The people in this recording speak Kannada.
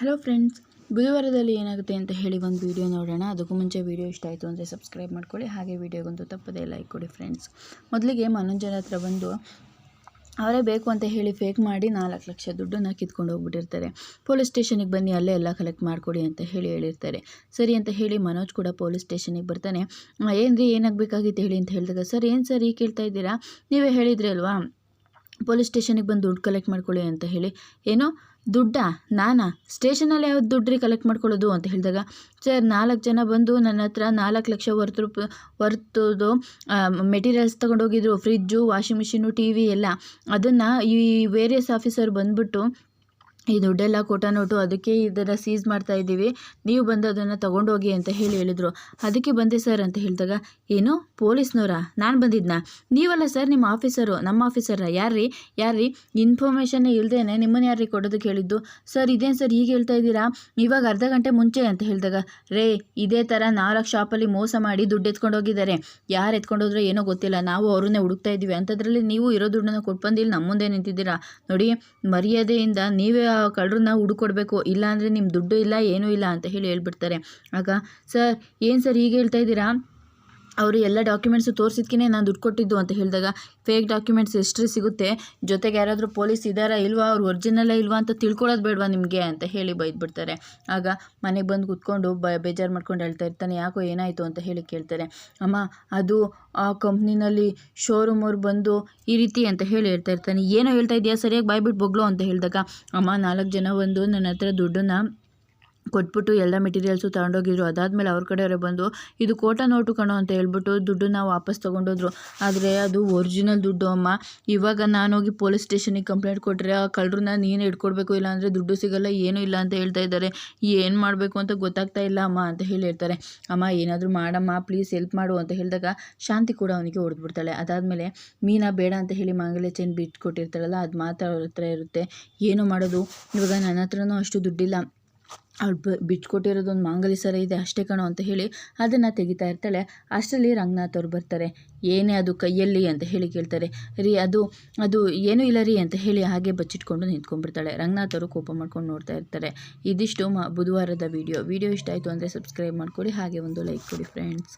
ಹಲೋ ಫ್ರೆಂಡ್ಸ್, ಬುಧವಾರದಲ್ಲಿ ಏನಾಗುತ್ತೆ ಅಂತ ಹೇಳಿ ಒಂದು ವೀಡಿಯೋ ನೋಡೋಣ. ಅದಕ್ಕೂ ಮುಂಚೆ ವೀಡಿಯೋ ಇಷ್ಟ ಆಯಿತು ಅಂದರೆ ಸಬ್ಸ್ಕ್ರೈಬ್ ಮಾಡ್ಕೊಳ್ಳಿ. ಹಾಗೆ ವೀಡಿಯೋಗೊಂದು ತಪ್ಪದೇ ಲೈಕ್ ಕೊಡಿ ಫ್ರೆಂಡ್ಸ್. ಮೊದಲಿಗೆ ಮನೋಂಜನ ಹತ್ರ ಬಂದು, ಅವರೇ ಬೇಕು ಅಂತ ಹೇಳಿ ಫೇಕ್ ಮಾಡಿ ನಾಲ್ಕು ಲಕ್ಷ ದುಡ್ಡನ್ನು ಕಿತ್ಕೊಂಡು ಹೋಗ್ಬಿಟ್ಟಿರ್ತಾರೆ. ಪೊಲೀಸ್ ಸ್ಟೇಷನಿಗೆ ಬನ್ನಿ, ಅಲ್ಲೇ ಎಲ್ಲ ಕಲೆಕ್ಟ್ ಮಾಡಿಕೊಡಿ ಅಂತ ಹೇಳಿ ಹೇಳಿರ್ತಾರೆ. ಸರಿ ಅಂತ ಹೇಳಿ ಮನೋಜ್ ಕೂಡ ಪೊಲೀಸ್ ಸ್ಟೇಷನಿಗೆ ಬರ್ತಾನೆ. ಏನು ರೀ ಏನಾಗಬೇಕಾಗಿತ್ತು ಹೇಳಿ ಅಂತ ಹೇಳಿದಾಗ, ಸರ್, ಏನು ಸರ್ ಈಗ ಕೇಳ್ತಾ ಇದ್ದೀರಾ? ನೀವೇ ಹೇಳಿದ್ರಿ ಅಲ್ವಾ? ಪೊಲೀಸ್ ಸ್ಟೇಷನಿಗೆ ಬಂದು ದುಡ್ಡು ಕಲೆಕ್ಟ್ ಮಾಡ್ಕೊಳ್ಳಿ ಅಂತ ಹೇಳಿ. ಏನೋ ದುಡ್ಡಾ, ನಾನಾ? ಸ್ಟೇಷನಲ್ಲಿ ಯಾವ್ದು ದುಡ್ಡು ರೀ ಕಲೆಕ್ಟ್ ಮಾಡ್ಕೊಳ್ಳೋದು ಅಂತ ಹೇಳಿದಾಗ, ಸರ್, ನಾಲ್ಕು ಜನ ಬಂದು ನನ್ನ ಹತ್ರ ನಾಲ್ಕು ಲಕ್ಷ ವರ್ತ್ ರೂಪ ವರ್ತದು materials ತೊಗೊಂಡೋಗಿದ್ರು fridge washing machine T V ಎಲ್ಲ. ಅದನ್ನು ಈ ವೇರಿಯಸ್ ಆಫೀಸರ್ ಬಂದುಬಿಟ್ಟು ಈ ದುಡ್ಡೆಲ್ಲ ಕೊಟ್ಟ ನೋಟು ಅದಕ್ಕೆ ಇದನ್ನು ಸೀಸ್ ಮಾಡ್ತಾ ಇದ್ದೀವಿ. ನೀವು ಬಂದು ಅದನ್ನು ತೊಗೊಂಡೋಗಿ ಅಂತ ಹೇಳಿ ಹೇಳಿದರು. ಅದಕ್ಕೆ ಬಂದೆ ಸರ್ ಅಂತ ಹೇಳಿದಾಗ, ಏನು? ಪೊಲೀಸ್ನವರಾ? ನಾನು ಬಂದಿದ್ನ? ನೀವಲ್ಲ ಸರ್, ನಿಮ್ಮ ಆಫೀಸರು. ನಮ್ಮ ಆಫೀಸರ ಯಾರ್ರಿ? ಯಾರ್ರಿ? ಇನ್ಫಾರ್ಮೇಷನ್ ಇಲ್ಲದೇನೆ ನಿಮ್ಮನ್ನು ಯಾರ್ರಿ ಕೊಡೋದು ಹೇಳಿದ್ದು? ಸರ್, ಇದೇನು ಸರ್? ಈಗ ಹೇಳ್ತಾ ಇದ್ದೀರಾ? ಇವಾಗ ಅರ್ಧ ಗಂಟೆ ಮುಂಚೆ ಅಂತ ಹೇಳಿದಾಗ, ರೇ, ಇದೇ ಥರ ನಾಲ್ಕು ಶಾಪಲ್ಲಿ ಮೋಸ ಮಾಡಿ ದುಡ್ಡು ಎತ್ಕೊಂಡು ಹೋಗಿದ್ದಾರೆ. ಯಾರು ಎತ್ಕೊಂಡೋದ್ರೆ ಏನೋ ಗೊತ್ತಿಲ್ಲ. ನಾವು ಅವ್ರನ್ನೇ ಹುಡುಕ್ತಾ ಇದ್ದೀವಿ. ಅಂಥದ್ರಲ್ಲಿ ನೀವು ಇರೋ ದುಡ್ಡನ್ನು ಕೊಟ್ಟು ಬಂದು ಇಲ್ಲಿ ನಮ್ಮ ಮುಂದೆ ನಿಂತಿದ್ದೀರಾ? ನೋಡಿ, ಮರ್ಯಾದೆಯಿಂದ ನೀವೇ ಕಳ್ಳರನ್ನ ಹುಡುಕೊಡ್ಬೇಕು, ಇಲ್ಲಾಂದರೆ ನಿಮ್ಮ ದುಡ್ಡು ಇಲ್ಲ, ಏನೂ ಇಲ್ಲ ಅಂತ ಹೇಳಿ ಹೇಳ್ಬಿಡ್ತಾರೆ. ಆಗ, ಸರ್, ಏನು ಸರ್ ಹೀಗೆ ಹೇಳ್ತಾ ಇದ್ದೀರಾ? ಅವರು ಎಲ್ಲ ಡಾಕ್ಯುಮೆಂಟ್ಸು ತೋರಿಸಿದ್ಕೇ ನಾನು ದುಡ್ಡು ಕೊಟ್ಟಿದ್ದು ಅಂತ ಹೇಳಿದಾಗ ಫೇಕ್ ಡಾಕ್ಯುಮೆಂಟ್ಸ್ ಎಷ್ಟ್ರಿ ಸಿಗುತ್ತೆ, ಜೊತೆಗೆ ಯಾರಾದರೂ ಪೊಲೀಸ್ ಇದ್ದಾರಾ ಇಲ್ವಾ, ಅವ್ರು ಒರಿಜಿನಲ್ಲೇ ಇಲ್ವಾ ಅಂತ ತಿಳ್ಕೊಳ್ಳೋದು ಬೇಡವಾ ನಿಮಗೆ ಅಂತ ಹೇಳಿ ಬೈದ್ಬಿಡ್ತಾರೆ. ಆಗ ಮನೆಗೆ ಬಂದು ಕೂತ್ಕೊಂಡು ಬ, ಬೇಜಾರು ಮಾಡ್ಕೊಂಡು ಹೇಳ್ತಾ ಇರ್ತಾನೆ, ಯಾಕೋ ಏನಾಯಿತು ಅಂತ ಹೇಳಿ ಕೇಳ್ತಾರೆ. ಅಮ್ಮ, ಅದು ಆ ಕಂಪ್ನಿನಲ್ಲಿ ಶೋರೂಮ್ ಅವ್ರು ಬಂದು ಈ ರೀತಿ ಅಂತ ಹೇಳಿ ಹೇಳ್ತಾ ಇರ್ತಾನೆ, ಏನೋ ಹೇಳ್ತಾ ಇದೆಯಾ, ಸರಿಯಾಗಿ ಬಾಯ್ಬಿಟ್ಟು ಬೊಗ್ಲು ಅಂತ ಹೇಳಿದಾಗ, ಅಮ್ಮ ನಾಲ್ಕು ಜನ ಬಂದು ನನ್ನ ಹತ್ರ ದುಡ್ಡನ್ನು ಕೊಟ್ಬಿಟ್ಟು ಎಲ್ಲ ಮೆಟೀರಿಯಲ್ಸು ತಗೊಂಡೋಗಿದ್ರು. ಅದಾದಮೇಲೆ ಅವ್ರ ಕಡೆಯವರೆ ಬಂದು, ಇದು ಕೋಟ ನೋಟು ಕಣೋ ಅಂತ ಹೇಳ್ಬಿಟ್ಟು ದುಡ್ಡನ್ನ ವಾಪಸ್ ತೊಗೊಂಡೋದ್ರು. ಆದರೆ ಅದು ಒರಿಜಿನಲ್ ದುಡ್ಡು ಅಮ್ಮ. ಇವಾಗ ನಾನೋಗಿ ಪೊಲೀಸ್ ಸ್ಟೇಷನಿಗೆ ಕಂಪ್ಲೇಂಟ್ ಕೊಟ್ಟರೆ ಆ ಕಳ್ಳರನ್ನ ನೀನು ಹಿಡ್ಕೊಡ್ಬೇಕು ಇಲ್ಲಾಂದರೆ ದುಡ್ಡು ಸಿಗಲ್ಲ, ಏನೂ ಇಲ್ಲ ಅಂತ ಹೇಳ್ತಾ ಇದ್ದಾರೆ. ಏನು ಮಾಡಬೇಕು ಅಂತ ಗೊತ್ತಾಗ್ತಾ ಇಲ್ಲ ಅಮ್ಮ ಅಂತ ಹೇಳಿ ಹೇಳ್ತಾರೆ. ಅಮ್ಮ, ಏನಾದರೂ ಮಾಡಮ್ಮ ಪ್ಲೀಸ್ ಹೆಲ್ಪ್ ಮಾಡು ಅಂತ ಹೇಳಿದಾಗ ಶಾಂತಿ ಕೂಡ ಅವನಿಗೆ ಹೊಡೆದ್ಬಿಡ್ತಾಳೆ. ಅದಾದಮೇಲೆ ಮೀನಾ, ಬೇಡ ಅಂತ ಹೇಳಿ ಮಾಂಗಲ್ಯ ಚೈನ್ ಬಿಟ್ಟು ಕೊಟ್ಟಿರ್ತಾಳಲ್ಲ, ಅದು ಮಾತ್ರ ಹತ್ರ ಇರುತ್ತೆ. ಏನು ಮಾಡೋದು? ಇವಾಗ ನನ್ನ ಹತ್ರನೂ ಅಷ್ಟು ದುಡ್ಡಿಲ್ಲ. ಅವ್ಳು ಬ ಬಿಟ್ಕೊಟ್ಟಿರೋದು ಒಂದು ಮಾಂಗಲ್ಯ ಸರ ಇದೆ ಅಷ್ಟೇ ಕಣೋ ಅಂತ ಹೇಳಿ ಅದನ್ನು ತೆಗಿತಾ ಇರ್ತಾಳೆ. ಅಷ್ಟರಲ್ಲಿ ರಂಗನಾಥ್ ಅವ್ರು ಬರ್ತಾರೆ. ಏನೇ ಅದು ಕೈಯಲ್ಲಿ ಅಂತ ಹೇಳಿ ಕೇಳ್ತಾರೆ. ರೀ, ಅದು ಅದು ಏನೂ ಇಲ್ಲ ರೀ ಅಂತ ಹೇಳಿ ಹಾಗೆ ಬಚ್ಚಿಟ್ಕೊಂಡು ನಿಂತ್ಕೊಂಡ್ಬಿಡ್ತಾಳೆ. ರಂಗನಾಥ್ ಅವರು ಕೋಪ ಮಾಡ್ಕೊಂಡು ನೋಡ್ತಾ ಇರ್ತಾರೆ. ಇದಿಷ್ಟು ಮ, ಬುಧವಾರದ ವೀಡಿಯೋ. ವೀಡಿಯೋ ಇಷ್ಟ ಆಯಿತು ಅಂದರೆ ಸಬ್ಸ್ಕ್ರೈಬ್ ಮಾಡ್ಕೊಡಿ. ಹಾಗೆ ಒಂದು ಲೈಕ್ ಕೊಡಿ ಫ್ರೆಂಡ್ಸ್.